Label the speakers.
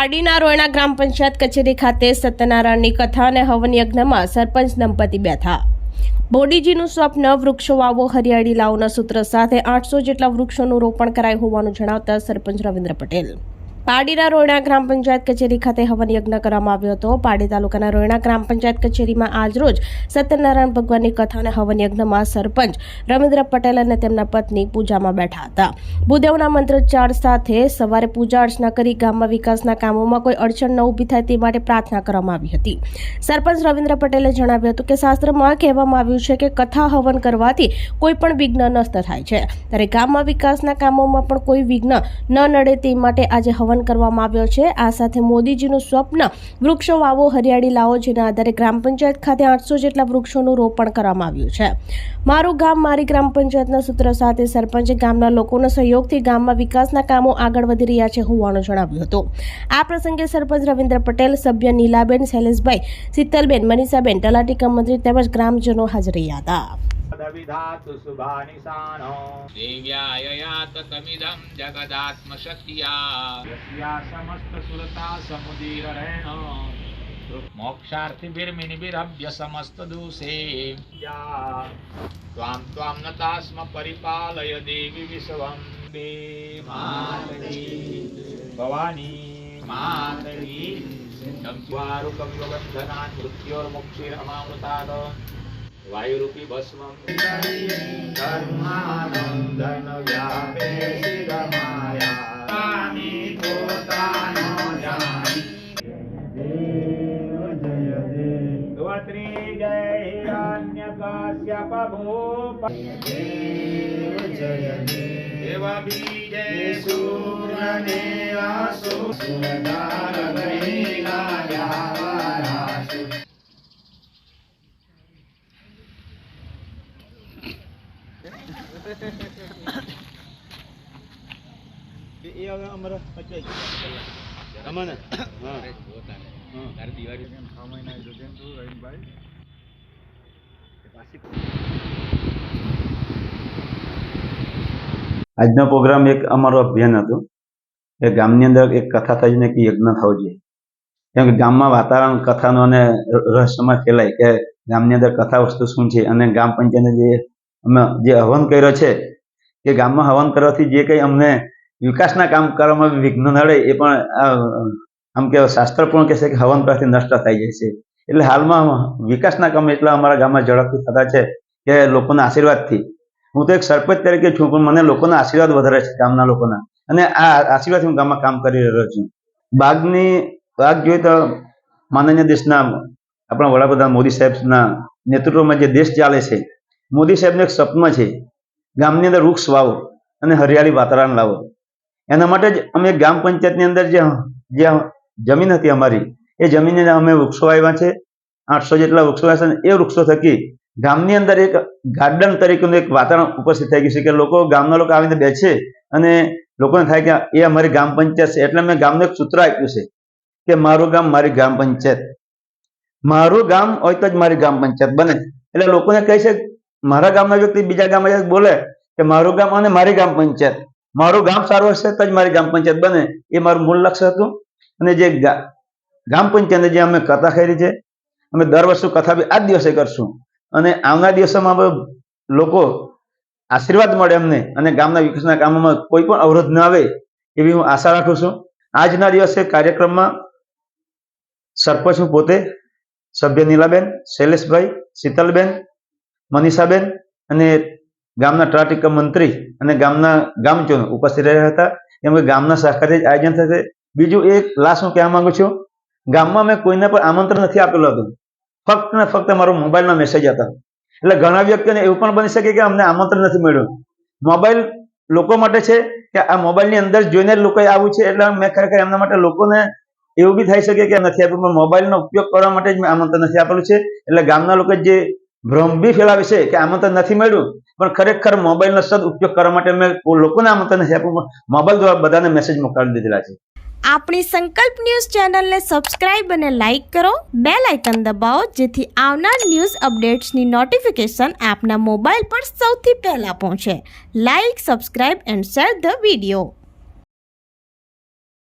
Speaker 1: પારડીના રોયણા ગ્રામ પંચાયત કચેરી ખાતે સત્યનારાયણની કથા અને હવન યજ્ઞમાં સરપંચ દંપતી બેઠા. બોડીજીનું સ્વપ્ન વૃક્ષો વાવો, હરિયાળી લાવોના સૂત્ર સાથે આઠસો જેટલા વૃક્ષોનું રોપણ કરાયું હોવાનું જણાવતા સરપંચ રવિન્દ્ર પટેલ. પારડીના રોયણા ગ્રામ પંચાયત કચેરી ખાતે હવન યજ્ઞ કરવામાં આવ્યો હતો. પાડી તાલુકાના રોયણા ગ્રામ પંચાયત કચેરીમાં આજરોજ સત્યનારાયણ ભગવાનની કથા અને હવન યજ્ઞમાં સરપંચ રવિન્દ્ર પટેલ અને તેમના પત્ની પૂજામાં બેઠા હતા. ભૂદેવના મંત્રોચ્ચાર સાથે સવારે પૂજા અર્ચના કરી ગામમાં વિકાસના કામોમાં કોઈ અડચણ ન ઊભી થાય તે માટે પ્રાર્થના કરવામાં આવી હતી. સરપંચ રવિન્દ્ર પટેલે જણાવ્યું હતું કે શાસ્ત્રમાં કહેવામાં આવ્યું છે કે કથા હવન કરવાથી કોઈ પણ વિઘ્ન નષ્ટ થાય છે. ત્યારે ગામમાં વિકાસના કામોમાં પણ કોઈ વિઘ્ન ન નડે તે માટે આજે હવન કરવામાં આવ્યો છે. આ સાથે મોદીજીનું સ્વપ્ન, વૃક્ષો વાવો, હરિયાળી લાવો, જેના આધારે ગ્રામ પંચાયત ખાતે આઠસો જેટલા વૃક્ષોનું રોપણ કરવામાં આવ્યું છે. મારું ગામ, મારી ગ્રામ પંચાયતના સૂત્ર સાથે સરપંચે ગામના લોકોના સહયોગથી ગામમાં વિકાસના કામો આગળ વધી રહ્યા છે હોવાનું જણાવ્યું હતું. આ પ્રસંગે સરપંચ રવિન્દ્ર પટેલ, સભ્ય નીલાબેન, શૈલેષભાઈ, શીતલબેન, મનીષાબેન, તલાટી કમ મંત્રી તેમજ ગ્રામજનો હાજર રહ્યા હતા.
Speaker 2: प्रविधातु
Speaker 3: सुभानिशानो देव्याययातकमिदं जगदात्मशक्त्या।
Speaker 2: यस्या समस्तसुरता समुदीरेण
Speaker 3: मोक्षार्थिभिर्मिनिभिरभ्य समस्तदोषे
Speaker 2: या।
Speaker 3: त्वां त्वां नता स्म परिपालय देवि विश्वं। दे
Speaker 2: भवानी।
Speaker 3: मातरी।
Speaker 2: संस्वारुकं मृत्योर्मुक्षिरमामृतात्। વાયુરૂપી ભસ્મ કર્માનંદન વ્યાપે શિરમાયા તાની પોતાનો જાણી દેવ જય દેવ ત્રી જય હિરણ્યકાશ્યપ ભૂપ
Speaker 4: એ હવે અમારા પચાસ અમાને? હા.
Speaker 3: તારી દિવાળી
Speaker 4: આજનો પ્રોગ્રામ એક અમારો અભિયાન હતું. એ ગામની અંદર એક કથા થઈ ને એક યજ્ઞ થવો જોઈએ. કેમ કે ગામમાં વાતાવરણ કથાનો અને રહસ્યમાં ફેલાય કે ગામની અંદર કથા વસ્તુ શું છે અને ગામ પંચાયતને જે અમે જે હવન કર્યો છે કે ગામમાં હવન કરવાથી જે કંઈ અમને વિકાસના કામ કરવામાં વિઘ્ન નડે એ પણ આમ કે શાસ્ત્ર પણ કહેશે કે હવન કરવાથી નષ્ટ થઈ જાય છે. એટલે હાલમાં વિકાસના કામ એટલા અમારા ગામમાં ઝડપથી થતા છે કે લોકોના આશીર્વાદથી. હું તો એક સરપંચ તરીકે છું, પણ મને લોકોના આશીર્વાદ વધારે છે, ગામના લોકોના. અને આ આશીર્વાદથી હું ગામમાં કામ કરી રહ્યો છું. બાગની, બાગ જોઈએ તો માનનીય દેશના આપણા વડાપ્રધાન મોદી સાહેબના નેતૃત્વમાં જે દેશ ચાલે છે, મોદી સાહેબનું એક સપનું છે, ગામની અંદર વૃક્ષ વાવો અને હરિયાળી વાતાવરણ લાવો. એના માટે જ અમે ગ્રામ પંચાયતની અંદર જે જે જમીન હતી અમારી, એ જમીનને અમે વૃક્ષો આવ્યા છે. આઠસો જેટલા વૃક્ષો આવ્યા છે એ વૃક્ષો થકી ગામની અંદર એક ગાર્ડન તરીકેનું એક વાતાવરણ ઉપસ્થિત થઈ ગયું છે કે લોકો, ગામના લોકો આવીને બેસે અને લોકોને થાય કે એ અમારી ગ્રામ પંચાયત છે. એટલે મેં ગામને એક સૂત્ર આપ્યું છે કે મારું ગામ મારી ગ્રામ પંચાયત. મારું ગામ હોય તો જ મારી ગ્રામ પંચાયત બને. એટલે લોકોને કહે છે, મારા ગામના વ્યક્તિ બીજા ગામમાં બોલે કે મારું ગામ અને મારી ગ્રામ પંચાયત. મારું ગામ સારું હશે તો જ મારી ગ્રામ પંચાયત બને. એ મારું મૂળ લક્ષ્ય હતું. અને જે ગ્રામ પંચાયતને જે અમે કથા કરી છે, અમે દર વર્ષે કથા બી આ દિવસે કરશું. અને આવનાર દિવસોમાં લોકો આશીર્વાદ મળે અમને અને ગામના વિકાસના કામોમાં કોઈ પણ અવરોધ ન આવે એવી હું આશા રાખું છું. આજના દિવસે કાર્યક્રમમાં સરપંચ હું પોતે, સભ્ય નીલાબેન, શૈલેષભાઈ, શીતલબેન, મનીષાબેન અને ગામના ટ્રાફિક મંત્રી અને ગામના ગામજનો ઉપસ્થિત રહ્યા હતા. એમ કે ગામના સહકારી આયોજન થશે. બીજું એક લાસ્ટ હું કહેવા માંગુ છું. ગામમાં મેં કોઈને પણ આમંત્રણ નથી આપેલું હતું. ફક્ત ને ફક્ત મારો મોબાઈલના મેસેજ હતા. એટલે ઘણા વ્યક્તિઓને એવું પણ બની શકે કે અમને આમંત્રણ નથી મળ્યું. મોબાઈલ લોકો માટે છે કે આ મોબાઈલની અંદર જોઈને લોકોએ આવું છે એટલે મેં ખરેખર એમના માટે લોકોને એવું બી થઈ શકે કે નથી આપ્યું, પણ મોબાઈલનો ઉપયોગ કરવા માટે જ મેં આમંત્રણ નથી આપેલું છે. એટલે ગામના લોકો જે ભ્રમ બી ફેલાવે છે કે આમંત્રણ નથી મળ્યું પણ ખરેખર મોબાઈલનો સદ ઉપયોગ કરવા માટે મેં લોકોને આમંત્રણ નથી આપ્યું મોબાઈલ દ્વારા બધાને મેસેજ મોકલી દીધેલા છે.
Speaker 1: આપણી સંકલ્પ ન્યૂઝ ચેનલને સબસ્ક્રાઇબ અને લાઇક કરો. બે લાઇકન દબાવો, જેથી આવનાર ન્યૂઝ અપડેટ્સની નોટિફિકેશન આપના મોબાઈલ પર સૌથી પહેલાં પહોંચે. Like subscribe and share the video